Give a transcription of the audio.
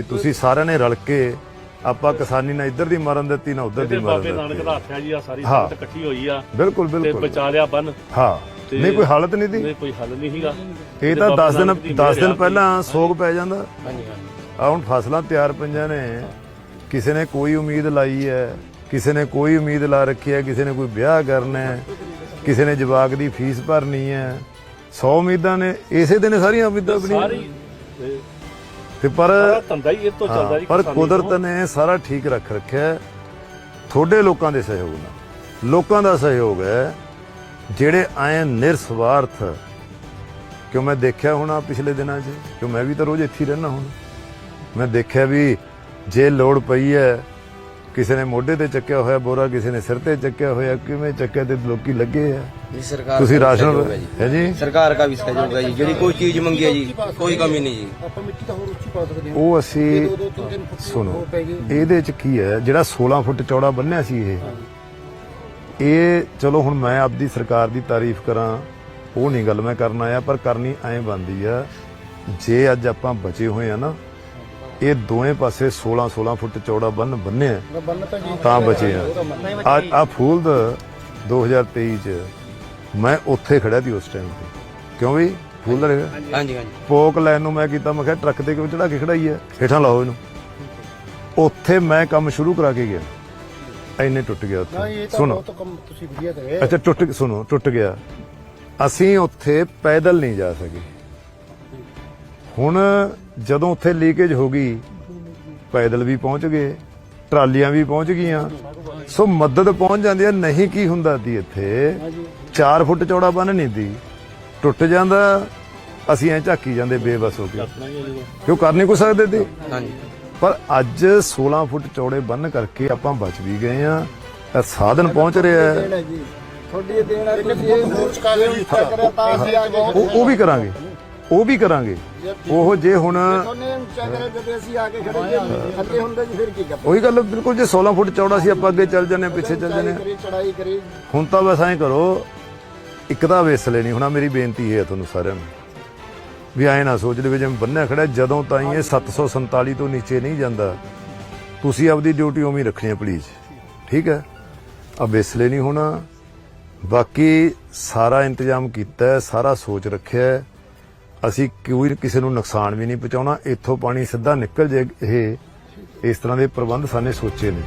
ਵੀ ਤੁਸੀਂ ਸਾਰਿਆਂ ਨੇ ਰਲ ਕੇ ਆਪਾਂ ਕਿਸਾਨੀ ਨਾ ਇੱਧਰ ਦੀ ਮਰਨ ਦਿੱਤੀ ਨਾ ਉੱਧਰ ਦੀ ਮਰਨ ਬਾਬੇ ਨਾਨਕ ਦਿੱਤੀ। ਦਾ ਆਖਿਆ ਜੀ ਆ ਸਾਰੀ ਹਾਂ। ਸੰਗਤ ਇਕੱਠੀ ਹੋਈ ਆ ਬਿਲਕੁਲ ਤੇ ਬਿਲਕੁਲ ਬਚਾ ਲਿਆ ਬੰਨ। ਹਾਂ। ਨਹੀਂ ਕੋਈ ਹਾਲਤ ਨਹੀਂ ਦੀ ਨਹੀਂ ਕੋਈ ਹੱਲ ਨਹੀਂ ਸੀਗਾ। ਇਹ ਤੇ ਤਾਂ ਬਾਬਾ 10 ਦਿਨ ਨਾਨਕ ਦੀ 10 ਦਿਨ ਪਹਿਲਾਂ ਸੋਗ ਪੈ ਜਾਂਦਾ। ਹਾਂਜੀ ਹਾਂਜੀ। ਆ ਹੁਣ ਫਸਲਾਂ ਤਿਆਰ ਪਈਆਂ ਨੇ। ਕਿਸੇ ਨੇ ਕੋਈ ਉਮੀਦ ਲਾਈ ਹੈ ਕਿਸੇ ਨੇ ਕੋਈ ਉਮੀਦ ਲਾ ਰੱਖੀ ਹੈ ਕਿਸੇ ਨੇ ਕੋਈ ਵਿਆਹ ਕਰਨਾ ਹੈ ਕਿਸੇ ਨੇ ਜਵਾਕ ਦੀ ਫੀਸ ਭਰਨੀ ਹੈ। 100 ਉਮੀਦਾਂ ਨੇ ਇਸੇ ਦਿਨ ਸਾਰੀਆਂ ਉਮੀਦਾਂ ਬਣੀਆਂ। ਸਾਰੀ ਤੇ ਪਰ ਧੰਦਾ ਹੀ ਇਹ ਤੋਂ ਚੱਲਦਾ ਜੀ ਪਰ ਕੁਦਰਤ। ਨੇ ਸਾਰਾ ਠੀਕ ਰੱਖ ਰੱਖਿਆ। ਤੁਹਾਡੇ ਲੋਕਾਂ ਦੇ ਸਹਿਯੋਗ ਨਾਲ ਲੋਕਾਂ ਦਾ ਸਹਿਯੋਗ ਹੈ ਜਿਹੜੇ ਆਏ ਨਿਰਸਵਾਰਥ ਕਿਉਂ ਮੈਂ ਦੇਖਿਆ ਹੋਣਾ ਪਿਛਲੇ ਦਿਨਾਂ 'ਚ ਕਿਉਂ ਮੈਂ ਵੀ ਤਾਂ ਰੋਜ਼ ਇੱਥੇ ਰਹਿਣਾ ਹੁਣ ਮੈਂ ਦੇਖਿਆ ਵੀ ਜੇ ਲੋੜ ਪਈ ਹੈ ਕਿਸੇ ਨੇ ਮੋਢੇ ਤੇ ਚੱਕਿਆ ਹੋਇਆ ਬੋਰਾ ਕਿਸੇ ਨੇ ਸਿਰ ਤੇ ਚੱਕਿਆ ਹੋਇਆ ਕਿਵੇਂ ਚੱਕਿਆ ਤੇ ਲੋਕੀ ਲੱਗੇ ਆ? ਤੁਸੀਂ ਰਾਸ਼ਨ- ਹੈ ਜੀ। ਸਰਕਾਰ ਦਾ ਵੀ ਸਹਿਯੋਗ ਹੈ ਜੀ ਜਿਹੜੀ ਕੋਈ ਚੀਜ਼ ਮੰਗੀ ਹੈ ਜੀ ਕੋਈ ਕਮੀ ਨਹੀਂ ਜੀ। ਆਪਾਂ ਮਿੱਟੀ ਤਾਂ ਹੋਰ ਉੱਚੀ ਪਾ ਸਕਦੇ ਹਾਂ। ਉਹ ਅਸੀਂ ਸੁਣੋ ਇਹਦੇ ਚ ਕੀ ਹੈ ਜਿਹੜਾ 16 ਫੁੱਟ ਚੌੜਾ ਬੰਨਿਆ ਸੀ ਇਹ ਇਹ ਚਲੋ ਹੁਣ ਮੈਂ ਆਪਦੀ ਸਰਕਾਰ ਦੀ ਤਾਰੀਫ ਕਰਾਂ ਉਹ ਨਹੀਂ ਗੱਲ ਮੈਂ ਕਰਨਾ ਆਇਆ ਪਰ ਕਰਨੀ ਐਂ ਬੰਦੀ ਆ ਜੇ ਅੱਜ ਆਪਾਂ ਬਚੇ ਹੋਏ ਆ ਨਾ ਇਹ ਦੋਵੇਂ ਪਾਸੇ 16 16 ਫੁੱਟ ਚੌੜਾ ਬੰਨ ਬੰਨਿਆ ਬੰਨ ਤਾਂ ਜੀ ਤਾਂ ਬਚੇ ਆ। ਆ ਆ ਫੂਲ ਦਾ 2023 ਚ ਮੈਂ ਉੱਥੇ ਖੜਿਆ ਸੀ ਉਸ ਟਾਈਮ ਤੇ। ਕਿਉਂ ਵੀ ਫੂਲ ਦਾ ਹੈਗਾ ਹਾਂਜੀ ਹਾਂਜੀ ਪੋਕ ਲੈਣ ਨੂੰ ਮੈਂ ਕੀਤਾ ਮੈਂ ਕਿਹਾ ਟਰੱਕ ਤੇ ਕਿਉਂ ਚੜਾ ਕੇ ਖੜਾਈ ਹੈ ਹੇਠਾਂ ਲਾਓ ਇਹਨੂੰ। ਉੱਥੇ ਮੈਂ ਕੰਮ ਸ਼ੁਰੂ ਕਰਾ ਕੇ ਗਿਆ। ਐਨੇ ਟੁੱਟ ਗਿਆ ਉੱਥੇ। ਤਾਂ ਸੁਣੋ। ਬਹੁਤ ਕੰਮ ਤੁਸੀਂ ਵਧੀਆ ਕਰੇ। ਅੱਛਾ ਟੁੱਟ ਸੁਣੋ ਟੁੱਟ ਗਿਆ। ਅਸੀਂ ਉੱਥੇ ਪੈਦਲ ਨਹੀਂ ਜਾ ਸਕੇ। ਹੁਣ ਜਦੋਂ ਉੱਥੇ ਲੀਕੇਜ ਹੋ ਗਈ ਪੈਦਲ ਵੀ ਪਹੁੰਚ ਗਏ ਟਰਾਲੀਆਂ ਵੀ ਪਹੁੰਚ ਗਈਆਂ। ਸੋ ਮਦਦ ਪਹੁੰਚ ਜਾਂਦੀ ਹੈ ਨਹੀਂ ਕੀ ਹੁੰਦਾ ਸੀ ਇੱਥੇ? 4 ਫੁੱਟ ਚੌੜਾ ਬੰਨ ਨਹੀਂ ਦੀ ਟੁੱਟ ਜਾਂਦਾ ਅਸੀਂ ਐ ਝਾਕੀ ਜਾਂਦੇ ਬੇਬਸ ਹੋ ਕੇ। ਕਿਉਂ ਕਰ ਨਹੀਂ ਕੁ ਸਕਦੇ ਤੇ ਹਾਂਜੀ। ਪਰ ਅੱਜ 16 ਫੁੱਟ ਚੌੜੇ ਬੰਨ ਕਰਕੇ ਆਪਾਂ ਬਚ ਵੀ ਗਏ ਆ ਇਹ ਸਾਧਨ ਪਹੁੰਚ ਰਿਹਾ ਹੈ। ਤੁਹਾਡੀ ਇਹ ਦੇਣ ਆ ਤੁਸੀਂ ਇਹ ਦੇ ਗਏ। ਉਹ ਉਹ ਵੀ ਕਰਾਂਗੇ। ਉਹ ਵੀ ਕਰਾਂਗੇ। ਉਹ ਜੇ ਹੁਣ ਉਹਨੇ ਉੱਚਾ ਕਰਿਆ ਜਦੋਂ ਅਸੀਂ ਆ ਕੇ ਖੜੇ ਜੇ ਥੱਲੇ ਹੁੰਦੇ ਜੀ ਫਿਰ ਕੀ ਕਰਦੇ ਉਹੀ ਗੱਲ ਬਿਲਕੁਲ ਜੇ 16 ਫੁੱਟ ਚੌੜਾ ਸੀ ਆਪਾਂ ਅੱਗੇ ਚੱਲ ਜਾਂਦੇ ਪਿੱਛੇ ਚੱਲ ਜਾਂਦੇ ਚੜਾਈ ਕਰੀ ਹੁਣ ਤਾਂ ਬਸ ਐਂ ਕਰੋ ਇੱਕ ਤਾਂ ਵੇਸਲੇ ਨਹੀਂ ਹੋਣਾ ਮੇਰੀ ਬੇਨਤੀ ਹੈ ਤੁਹਾਨੂੰ ਸਾਰਿਆਂ ਨੂੰ ਵੀ ਐਂ ਨਾ ਸੋਚ ਲਵੇ ਜਿਵੇਂ ਬੰਨਿਆ ਖੜਾ ਜਦੋਂ ਤਾਈਂ ਇਹ 747 ਤੋਂ ਨੀਚੇ ਨਹੀਂ ਜਾਂਦਾ ਤੁਸੀਂ ਆਪਦੀ ਡਿਊਟੀ ਉਵੇਂ ਰੱਖਣੀ ਹੈ ਪਲੀਜ਼ ਠੀਕ ਹੈ? ਆ ਵੇਸਲੇ ਨਹੀਂ ਹੋਣਾ। ਬਾਕੀ ਸਾਰਾ ਇੰਤਜ਼ਾਮ ਕੀਤਾ ਸਾਰਾ ਸੋਚ ਰੱਖਿਆ ਅਸੀਂ ਕੋਈ ਕਿਸੇ ਨੂੰ ਨੁਕਸਾਨ ਵੀ ਨਹੀਂ ਪਹੁੰਚਾਉਣਾ, ਇੱਥੋਂ ਪਾਣੀ ਸਿੱਧਾ ਨਿਕਲ ਜੇ, ਇਹ ਇਸ ਤਰ੍ਹਾਂ ਦੇ ਪ੍ਰਬੰਧ ਸਾਨੇ ਸੋਚੇ ਨੇ।